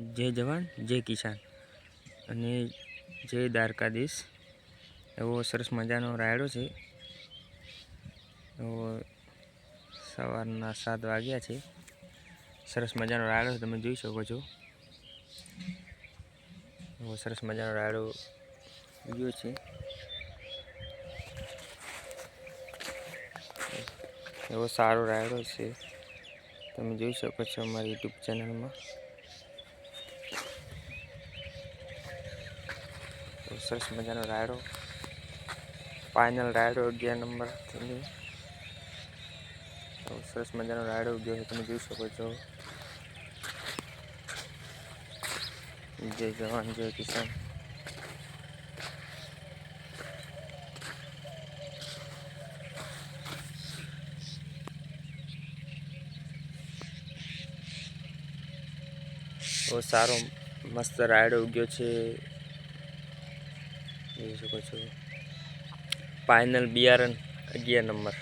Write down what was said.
જય જવાન, જય કિસાન. અને જય દ્વારકાધીશ. એવો સરસ મજાનો રાયડો છે. એવો સવારના સાત વાગ્યા છે. સરસ મજાનો રાયડો તમે જોઈ શકો છો. એવો સરસ મજાનો રાયડો ઉગ્યો છે. એવો સારો રાયડો છે. તમે જોઈ શકો છો અમારી યુટ્યુબ ચેનલમાં. સરસ મજાનો રાયડો. ફાઇનલ રાયડો અગિયાર નંબર સરસ મજાનો રાયડો ઉગ્યો છે. તમે જોઈ શકો છો. જય જવાન, જય કિસાન. બહુ સારો, મસ્ત રાયડો ઉગ્યો છે. જોઈ શકો છો. ફાઇનલ બિયારણ અગિયાર નંબર.